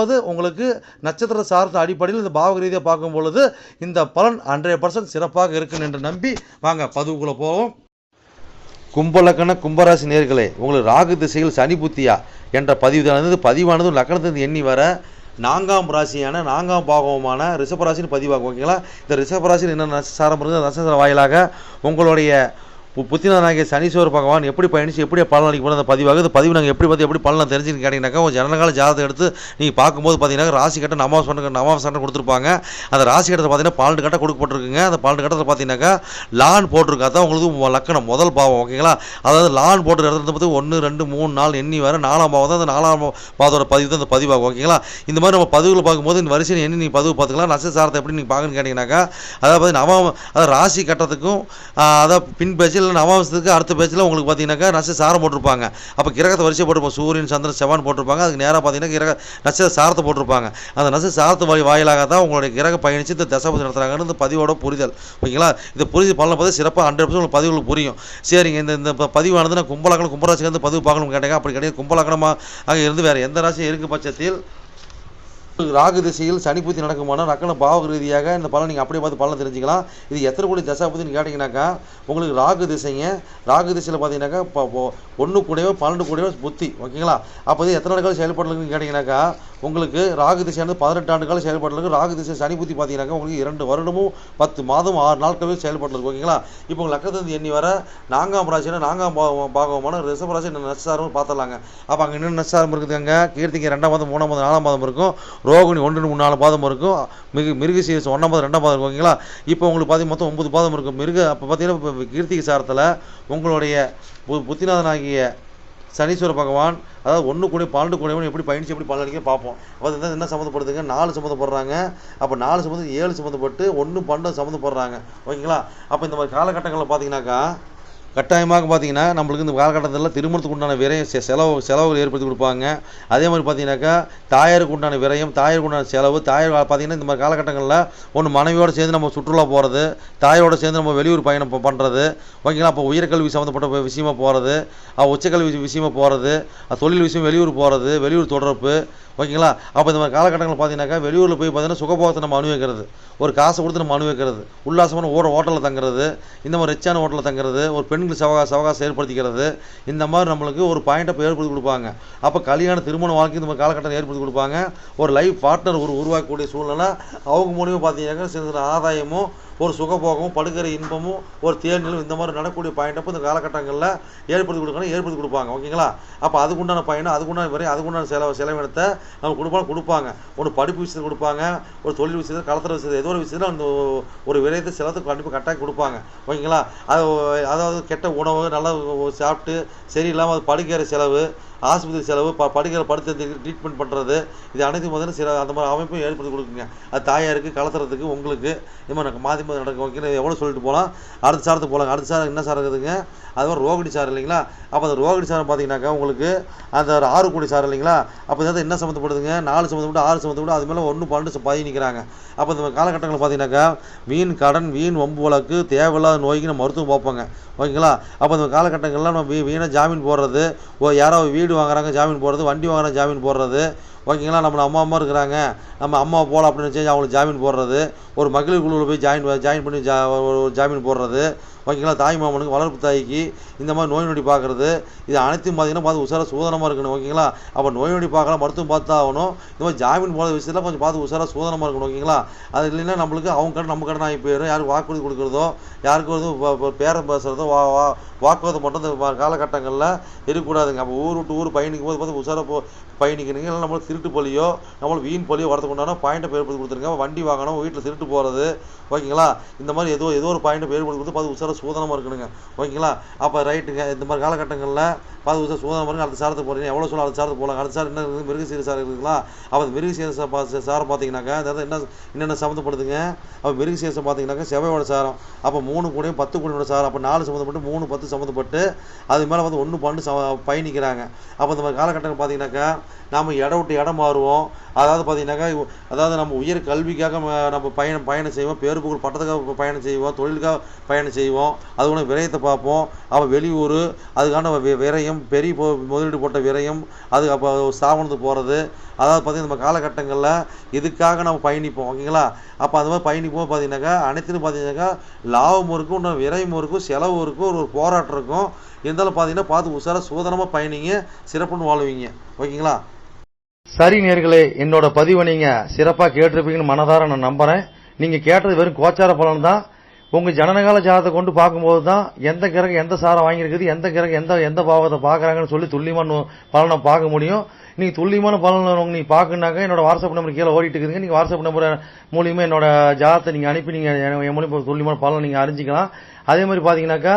அதாவது உங்களுக்கு நட்சத்திர சார்ந்த அடிப்படையில் இந்த பாவக ரீதியாக பார்க்கும் பொழுது இந்த பலன் ஹண்ட்ரட் பர்சன்ட் சிறப்பாக இருக்கும் என்று நம்பி வாங்க பதிவுக்குள்ளே போவோம். கும்பலக்கண கும்பராசி நேர்களே உங்களுக்கு ராகு திசையில் சனி புத்தியா என்ற பதிவு பதிவானது லக்கணத்திலிருந்து எண்ணி வர நான்காம் ராசியான நான்காம் பாகவமான ரிஷபராசின்னு பதிவாகும் ஓகேங்களா? இந்த ரிஷபராசின்னு என்ன நட்சசாரம் இருக்குது நட்சத்திர வாயிலாக உங்களுடைய பு- புத்திநாதனாகிய சனீஸ்வர பகவான் எப்படி பயணிச்சு எப்படி பலன் போன அந்த பதிவாக? இந்த பதிவு நாங்கள் எப்படி பார்த்து எப்படி பலன் தெரிஞ்சுன்னு கேட்டிங்கனாக்கா உங்கள் ஜனனகால ஜாதகத்தை எடுத்து நீங்கள் பார்க்கும்போது பார்த்தீங்கன்னா ராசி கட்ட நவாஸ் பண்ண நவாஸ் சண்டை கொடுத்துருப்பாங்க. அந்த ராசி கட்டத்தில் பார்த்தீங்கன்னா பன்னெண்டு கட்ட கொடுக்கப்பட்டிருக்குங்க. அந்த பன்னெண்டு கட்டத்தில் பார்த்தீங்கன்னாக்கா லான் போட்டிருக்கா. தான் உங்களுக்கு லக்கணம் முதல் பாவம் ஓகேங்களா அதாவது லான் போட்டு இடத்துல பார்த்து ஒன்று ரெண்டு மூணு நாலு எண்ணி வர நாலாம் பாவம் தான் அந்த நாலாம் பாவத்தோட பதிவு தான் அந்த பதிவாகும் ஓகேங்களா இந்த மாதிரி நம்ம பதிவுகள் பார்க்கும்போது இந்த வரிசையில் எண்ணி நீங்கள் பதிவு பார்த்துக்கலாம். நட்சத்திரத்தை எப்படி நீங்கள் பார்க்கணும்னு கேட்டிங்கனாக்கா அதாவது பார்த்தீங்கன்னா நவாம் அதாவது ராசி கட்டத்துக்கும் அதை அதாவது பேச்சில் இல்லை நவாம்சத்துக்கு அடுத்த பேச்சில் உங்களுக்கு பார்த்தீங்கன்னாக்கா நட்சத்திர சாரம் போட்டிருப்பாங்க. அப்போ கிரகத்தை வரிசை போட்டிருப்போம். சூரியன் சந்திரன் செவன் போட்டிருப்பாங்க. அதுக்கு நேராக பார்த்தீங்கன்னா கிரக நட்சத்திர சாரத்தை போட்டிருப்பாங்க. அந்த நட்சத்திர சாரத்து வழி வாயிலாக தான் உங்களுடைய கிரக பயணித்து இந்த தசாபதி நடத்துகிறாங்கன்னு இந்த பதிவோட புரிதல். ஓகேங்களா? இந்த புரிதல் பலனை பார்த்து சிறப்பாக ஹண்ட்ரட் பர்சன்ட் உங்களுக்கு பதிவுகளுக்கு புரியும். சரிங்க. இந்த இந்த பதிவானது நான் கும்பலாக்கணும் கும்பராசிக்கு வந்து பதிவு பார்க்கணும்னு கேட்டேங்க. அப்படி கிடையாது. கும்பலாக்கணமாக இருந்து வேறு எந்த ராசியும் இருக்கு பட்சத்தில் ராகு திசையில் சனி புத்தி நடக்குமானால் ரக்கண பாவ ரீதியாக இந்த பலன் நீங்கள் அப்படியே பார்த்து பலன் தெரிஞ்சுக்கலாம். இது எத்தனை கோடி தசாபதினு கேட்டிங்கனாக்கா உங்களுக்கு ராகு திசைங்க ராகு திசையில் பார்த்தீங்கன்னாக்கா இப்போ ஒன்று கூடவே பன்னெண்டு கூடயோ புத்தி ஓகேங்களா? அப்போ இது எத்தனை நாட்கள் செயல்படலுக்குன்னு கேட்டிங்கனாக்கா உங்களுக்கு ராகு திசையானது பதினெட்டு ஆண்டு காலம் செயல்படலுக்கு ராகு திசை சனி புத்தி பார்த்தீங்கன்னாக்கா உங்களுக்கு இரண்டு வருடமும் பத்து மாதம் ஆறு நாட்களே செயல்படலுக்கு ஓகேங்களா? இப்போ உங்கள் லக்கத்திலிருந்து எண்ணி வர நான்காம் ராசினா நான்காம் பாவம் பாகவமான ரிஷப ராசி என்ன பார்த்துடலாங்க அப்போ அங்கே இன்னும் நட்சத்திரம் இருக்குதுங்க கீர்த்திக்கு ரெண்டாம் மாதம் மூணாம் மாதம் நாலாம் மாதம் இருக்கும். ரோகிணி ஒன்று மூணு நாலு பாதம் இருக்கும். மிக மிருக சீரஸ் ஒன்றாம் பாதம் ரெண்டாம் பாதம் இருக்கும் ஓகேங்களா? இப்போ உங்களுக்கு பார்த்தீங்க மொத்தம் ஒன்பது பாதம் இருக்கும். மிருக அப்போ பார்த்தீங்கன்னா இப்போ கீர்த்திகை சாரத்தில் உங்களுடைய பு புத்திநாதனாகிய சனீஸ்வர பகவான் அதாவது ஒன்று கூட பன்னெண்டு கூடவன் எப்படி பயணிச்சு எப்படி பலன் பார்ப்போம். அப்போ இது என்ன சம்மந்தப்படுதுங்க? நாலு சம்மந்தப்படுறாங்க. அப்போ நாலு சம்மந்தம் ஏழு சம்மந்தப்பட்டு ஒன்று பன்னெண்டு சம்மந்தப்படுறாங்க. ஓகேங்களா? அப்போ இந்த மாதிரி காலகட்டங்களில் பார்த்தீங்கன்னாக்கா கட்டாயமாக பார்த்தீங்கன்னா நம்மளுக்கு இந்த காலகட்டத்தில் திருமணத்துக்கு உண்டான விரயம் செலவு செலவுகள் ஏற்படுத்தி கொடுப்பாங்க. அதே மாதிரி பார்த்தீங்கன்னாக்கா தாயாருக்கு உண்டான விரயம் தாயாருக்கு உண்டான செலவு தாயார் பார்த்தீங்கன்னா இந்த மாதிரி காலகட்டங்களில் ஒன்று மனைவியோடு சேர்ந்து நம்ம சுற்றுலா போகிறது தாயோட சேர்ந்து நம்ம வெளியூர் பயணம் பண்ணுறது ஓகேங்களா? அப்போ உயர்கல்வி சம்மந்தப்பட்ட விஷயமா போகிறது உச்சக்கல்வி விஷயமா போகிறது தொழில் விஷயம் வெளியூர் போகிறது வெளியூர் தொடர்பு ஓகேங்களா? அப்போ இந்த மாதிரி காலகட்டங்களில் பார்த்தீங்கன்னாக்கா வெளியூரில் போய் பார்த்தீங்கன்னா சுகபோகத்தை நம்ம அனுபவிக்கிறது. ஒரு காசை கொடுத்து நம்ம அனுபவிக்கிறது. உல்லாசமான ஓட ஹோட்டலில் தங்குறது. இந்த மாதிரி ரிச்சான ஹோட்டலில் தங்குறது. ஒரு பெண்கள் சவகா சவகாசம் ஏற்படுத்திக்கிறது. இந்த மாதிரி நம்மளுக்கு ஒரு பாயிண்ட்டை ஏற்படுத்தி கொடுப்பாங்க. அப்போ கல்யாண திருமண வாழ்க்கை இந்த மாதிரி காலகட்டம் ஏற்படுத்தி கொடுப்பாங்க. ஒரு லைஃப் பார்ட்னர் ஒரு உருவாக்கக்கூடிய சூழ்நிலை அவங்க மூலியமாக பார்த்தீங்கன்னாக்கா சில சில ஆதாயமும் ஒரு சுகபோகமும் படுகிற இன்பமும் ஒரு தேர்நிலும் இந்த மாதிரி நடக்கக்கூடிய பாயிண்ட் இந்த காலகட்டங்களில் ஏற்படுத்தி கொடுக்கணும் ஏற்படுத்தி கொடுப்பாங்க. ஓகேங்களா? அப்போ அதுக்குண்டான பயணம் அதுக்குண்டான வரையும் அதுக்குண்டான செலவு செலவினத்தை நம்ம கொடுப்பாங்க கொடுப்பாங்க. ஒன்று படிப்பு விஷயத்தில் கொடுப்பாங்க ஒரு தொழில் விஷயத்தில் கலத்துற விஷயத்தில் ஏதோ ஒரு விஷயத்தில் அந்த ஒரு விரயத்தை செலவுக்கு கண்டிப்பாக கட்டாயம் கொடுப்பாங்க. ஓகேங்களா? அது அதாவது கெட்ட உணவு நல்லா சாப்பிட்டு சரியில்லாமல் அது படுக்கிற செலவு ஆஸ்பத்திரி செலவு ப படுக்கிற படுத்து ட்ரீட்மெண்ட் பண்ணுறது இது அனைத்து முதல்ல சில அந்த மாதிரி அமைப்பும் ஏற்படுத்தி கொடுக்குங்க. அது தாயாருக்கு கலத்துறதுக்கு உங்களுக்கு. இது மாதிரி நடக்கும் மாற்றி மாற்றி நடக்கும் ஓகே எவ்வளோ சொல்லிட்டு போகலாம் அடுத்த சாரத்துக்கு போகலாம் அடுத்த சாரம் என்ன சார் இருக்குதுங்க? அது மாதிரி ரோகிணி சார் இல்லைங்களா? அப்போ அந்த ரோகிணி சாரம் பார்த்தீங்கன்னாக்கா உங்களுக்கு அந்த ஒரு ஆறு கோடி சார் இல்லைங்களா? அப்போ இதாவது என்ன சம்மந்தப்படுதுங்க? நாலு சம்மந்தப்பட்டு ஆறு சம்மந்தப்பட்டு அது மேலே ஒன்று பன்னெண்டு பதவி நிற்கிறாங்க அப்போ இந்த காலகட்டங்களில் பார்த்தீங்கன்னாக்கா வீண் கடன் வீண் வம்பு வழக்கு தேவையில்லாத நோய்க்கு நம்ம மருத்துவம் பார்ப்போங்க. ஓகேங்களா? அப்போ இந்த காலகட்டங்களில் நம்ம வீ வீணாக ஜாமீன் போடுறது ஓ வீடு வீடு வாங்குறாங்க ஜாமீன் போடுறது வண்டி வாங்குறாங்க ஜாமீன் போடுறது. ஓகேங்களா நம்ம அம்மா அம்மா இருக்கிறாங்க. நம்ம அம்மா போகலாம் அப்படின்னு நினச்சி அவங்களுக்கு ஜாமீன் போடுறது. ஒரு மகளிர் குழுவில் போய் ஜாயின் ஜாயின் பண்ணி ஜா ஒரு ஜாமீன் போடுறது. ஓகேங்களா தாய் மாமனுக்கு வளர்ப்பு தாய்க்கு இந்த மாதிரி நோய் நொடி பார்க்குறது இது அனைத்தும் பார்த்தீங்கன்னா பார்த்து உஷாராக சூதனமாக இருக்கணும் ஓகேங்களா? அப்போ நோய் நொடி பார்க்கலாம் மருத்துவம் பார்த்து ஆகணும் இந்த மாதிரி ஜாமீன் போகிற விஷயத்தில் கொஞ்சம் பார்த்து உஷாராக சூதனமாக இருக்கணும் ஓகேங்களா? அது இல்லைன்னா நம்மளுக்கு அவங்க கடை நம்ம கடன் ஆகி போயிடும் யாருக்கு வாக்குறுதி கொடுக்குறதோ யாருக்கு வந்து பேரம் பேசுகிறதோ வா வா வாக்குவாதம் மட்டும் இந்த காலகட்டங்களில் இருக்கக்கூடாதுங்க. அப்போ ஊர் விட்டு ஊர் பயணிக்கும் போது பார்த்து உஷாராக போ பயணிக்கணுங்க இல்லை நம்மளுக்கு திருட்டு பலியோ நம்மளுக்கு வீண் பலியோ வரதுக்கு உண்டான பாயிண்ட்டை ஏற்படுத்தி கொடுத்துருங்க. வண்டி வாங்கணும் வீட்டில் திருட்டு போகிறது ஓகேங்களா? இந்த மாதிரி ஏதோ ஏதோ ஒரு பாயிண்ட்டை ஏற்படுத்தி கொடுத்து பார்த்து உசார சூதனமாக இருக்கணுங்க. ஓகேங்களா? அப்போ ரைட்டுங்க இந்த மாதிரி காலகட்டங்களில் பார்த்து உசார சூதனமாக இருங்க. அடுத்த சாரத்துக்கு போகிறீங்க எவ்வளோ சொல்ல அடுத்த சாரத்துக்கு போகலாம். அடுத்த சார் என்ன இருக்குது மிருக சீர சார் இருக்குங்களா? அப்போ அந்த மிருக சீர சா- சாரம் பார்த்தீங்கன்னாக்கா அதாவது என்ன என்னென்ன சம்மந்தப்படுதுங்க? அப்போ மிருக சீரசம் பார்த்தீங்கன்னாக்கா செவையோட சாரம். அப்போ மூணு கூடையும் பத்து கூடையோட சாரம். அப்போ நாலு சம்மந்தப்பட்டு மூணு பத்து சம்மந்தப்பட்டு அது மேலே வந்து ஒன்று பன்னெண்டு ச பயணிக்கிறாங்க. அப்போ இந்த மாதிரி காலகட்டங்கள் பார்த்தீங்கன்னாக்கா நாம் இடம் விட்டு இடம் மாறுவோம். அதாவது பார்த்தீங்கன்னாக்கா அதாவது நம்ம உயர் கல்விக்காக நம்ம பயணம் பயணம் செய்வோம். பேரு புகழ் பட்டத்துக்காக பயணம் செய்வோம். தொழிலுக்காக பயணம் செய்வோம். அதுக்கான விரயத்தை பார்ப்போம். அப்போ வெளியூர் அதுக்கான விரயம் பெரிய முதலீடு போட்ட விரயம் அது அப்போ ஸ்தாபனத்துக்கு போகிறது அதாவது பார்த்திங்கன்னா நம்ம காலகட்டங்களில் இதுக்காக நம்ம பயணிப்போம். ஓகேங்களா? அப்போ அந்த மாதிரி பயணிப்போம் பார்த்தீங்கன்னாக்கா அனைத்துன்னு பார்த்தீங்கன்னாக்கா லாபமும் இருக்கும் இன்னும் விரயமும் இருக்கும் செலவும் இருக்கும் ஒரு போராட்டம் இருக்கும். இருந்தாலும் பார்த்தீங்கன்னா பார்த்து உசார சோதனமாக பயணிங்க சிறப்புன்னு வாழ்வீங்க. ஓகேங்களா? சரி நேர்களே என்னோட பதிவை நீங்கள் சிறப்பாக கேட்டிருப்பீங்கன்னு மனதார நான் நம்புறேன். நீங்கள் கேட்டது வெறும் கோச்சார பலன் தான். உங்கள் ஜனனகால ஜாதத்தை கொண்டு பார்க்கும்போது தான் எந்த கிரகம் எந்த சாரம் வாங்கியிருக்குது எந்த கிரகம் எந்த எந்த பாவத்தை பார்க்குறாங்கன்னு சொல்லி துல்லியமான பலனை பார்க்க முடியும். நீங்கள் துல்லியமான பலன் நீங்கள் நீங்க என்னோட வாட்ஸ்அப் நம்பர் கீழே ஓடிட்டு இருக்குதுங்க. நீங்கள் வாட்ஸ்அப் நம்பர் மூலியமாக என்னோட ஜாதத்தை நீங்கள் அனுப்பி நீங்கள் என் மூலியமாக துல்லியமான பலன் நீங்கள் அறிஞ்சிக்கலாம். அதே மாதிரி பார்த்தீங்கன்னாக்கா